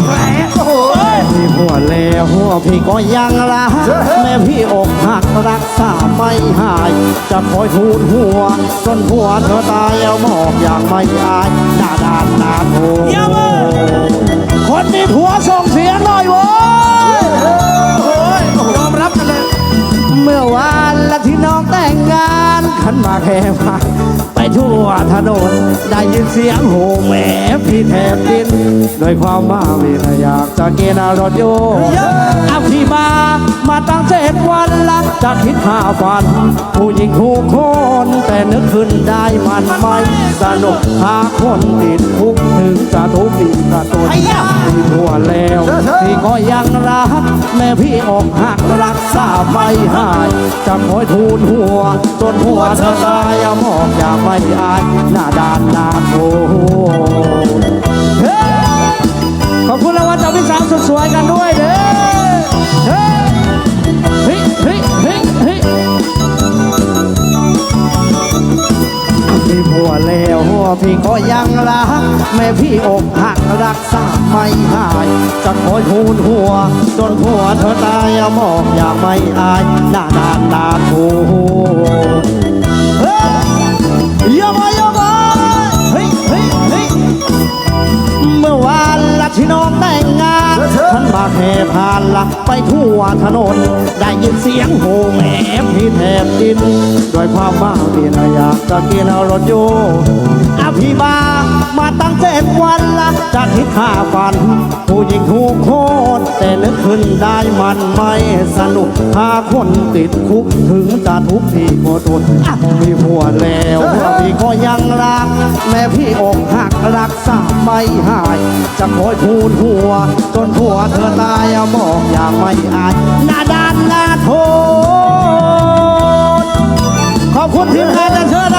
บแลอหัวแล่หัวพี่ก็ยังรักแม่พี่อกหักรักษาไม่หาย จะคอยทูลหัว จนหัวเธอตายเอาหมอกอย่างไม่อายด่าานขันหมากแห่มาไปทั่วถนนได้ยินเสียงโหแหมพี่แทบดินโดวยความบ้าวินอยากจะกินรถโยนเอาพี่มามาตั้งเจ็ดวันละจะคิดหาฝัน ผู้หญิงทุกคน แต่นึกขึ้นได้มันไม่สนุกหาคนติดคุกถึงจะ ทุกข์ดีกระตุนไอ้ยะพี่ทั่วแล้วพี่ก็ยังรัก แม่พี่อกหักรักษาไม่หายจะคอยทูลหัว จนหัวเธอตายเอาหมอกอย่าไม่อายหน้าด้านหน้าโทเฮ้ขอบคุณรางวัลจากพี่สาวสุดสวยกันด้วย พี่ก็ยังรัก แม่พี่อกหักรักษาไม่หาย จะคอยทูลหัว จนหัวเธอตายเอาหมอกอย่าไม่อายหน้าดานตาโท ฉันมาแค่ผ่านละไปทั่วถนน ได้ยินเสียงโหแหมพี่แทบดินด้วยความบ้าดินอยากจะกินเอารถโยอาพี่มามาตั้งเจ็ดวันละจะคิดค่าฝัน ผู้หญิงทุกคตร นึกขึ้นได้มันไม่สนุกพาคนติดคุกถึงจะทุกข์พี่ก็ทนมีหัวแล้วพี่ก็ยังรัก แม่พี่อกหักรักษาไม่หาย จะคอยทูลหัว จนหัวเธอตายเอาบอกอย่าไม่อายหน้าด้านหน้าโทษขอบคุณทีมงานนะเชิญ